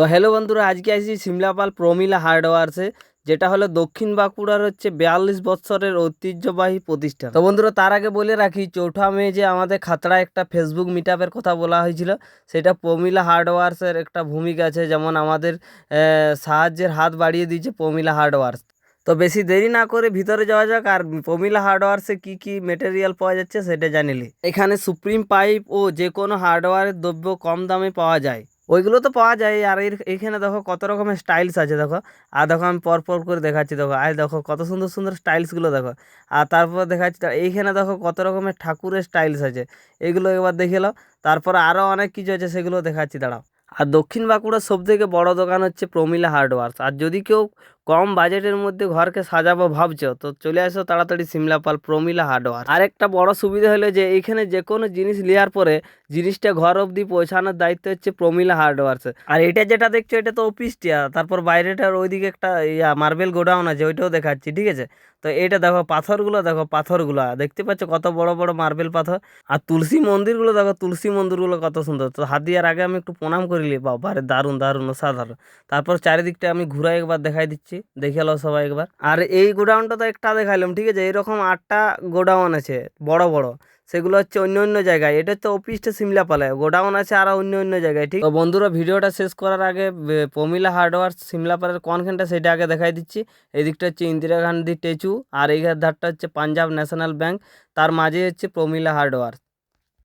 তো হ্যালো বন্ধুরা, আজকে আসছি সিমলাপাল প্রমিলা হার্ডওয়ার্সে যেটা হলো দক্ষিণ বাঁকুড়ার হচ্ছে বিয়াল্লিশ বৎসরের ঐতিহ্যবাহী প্রতিষ্ঠান। তো বন্ধুরা, তার আগে বলে রাখি, চৌঠা মে যে আমাদের খাতড়ায় একটা ফেসবুক মিটআপের কথা বলা হয়েছিল, সেটা প্রমিলা হার্ডওয়ার্সের একটা ভূমিকা আছে, যেমন আমাদের সাহায্যের হাত বাড়িয়ে দিয়েছে প্রমিলা হার্ডওয়ার্স। তো বেশি দেরি না করে ভিতরে যাওয়া যাক, আর প্রমিলা হার্ডওয়ার্সে কি কি মেটেরিয়াল পাওয়া যাচ্ছে সেটা জানিলি এখানে সুপ্রিম পাইপ ও যে কোনো হার্ডওয়ারের দ্রব্য কম দামে পাওয়া যায়। ওইগুলো তো পাওয়া যায়। আর এখানে দেখো কত রকমের স্টাইলস আছে দেখো। আর দেখো আমি পরপর পর করে দেখাচ্ছি দেখো। আর দেখো কত সুন্দর সুন্দর স্টাইলসগুলো দেখো। আর তারপর দেখাচ্ছি এইখানে দেখো কত রকমের ঠাকুরের স্টাইলস আছে। এগুলো এবার দেখে নাও। তারপর আরও অনেক কিছু আছে সেগুলো দেখাচ্ছি, দাঁড়াও। আর দক্ষিণ বাঁকুড়ার সবথেকে বড় দোকান হচ্ছে প্রমিলা হার্ডওয়ার্স। আর যদি কেউ কম বাজেটের মধ্যে ঘরকে সাজাবো ভাবছ, তো চলে আসো তাড়াতাড়ি সিমলাপাল প্রমিলা হার্ডওয়ার। আর একটা বড় সুবিধা হলো যে এইখানে যে কোনো জিনিস নেওয়ার পরে জিনিসটা ঘর অবধি পৌঁছানোর দায়িত্ব হচ্ছে প্রমিলা হার্ডওয়ার্স আর এটা যেটা দেখছ, এটা তো অফিসটা তারপর বাইরেটার ওইদিকে একটা ইয়া মার্বেল গোডাউন আছে, ওইটাও দেখাচ্ছি, ঠিক আছে? তো এটা দেখো পাথরগুলো দেখো পাথরগুলো, দেখতে পাচ্ছ কত বড় বড় মার্বেল পাথর? আর তুলসী মন্দিরগুলো, দেখো তুলসী মন্দিরগুলো কত সুন্দর। তো হাত দেওয়ার আগে আমি একটু প্রণাম করিলি, বাবারে দারুণ দারুণ, অসাধারণ। তারপর চারিদিকটা আমি ঘুরাই একবার দেখাই দিচ্ছি। দেখে নাও সবাই একবার। আর এই গোডাউনটা তো একটা দেখাইলাম, ঠিক আছে? এরকম আটটা গোডাউন আছে, বড় বড়। সেগুলো হচ্ছে অন্য অন্য জায়গায়। এটা হচ্ছে অফিসটা সিমলা সিমলাপালে গোডাউন আছে আরও অন্য অন্য জায়গায়, ঠিক? তো বন্ধুরা, ভিডিওটা শেষ করার আগে প্রমিলা হার্ডওয়ার সিমলাপালের কোনখানটা সেটা আগে দেখাই দিচ্ছি। এদিকটা হচ্ছে ইন্দিরা গান্ধী স্ট্যাচু, আর এই ধারটা হচ্ছে পাঞ্জাব ন্যাশনাল ব্যাংক। তার মাঝে হচ্ছে প্রমিলা হার্ডওয়ার।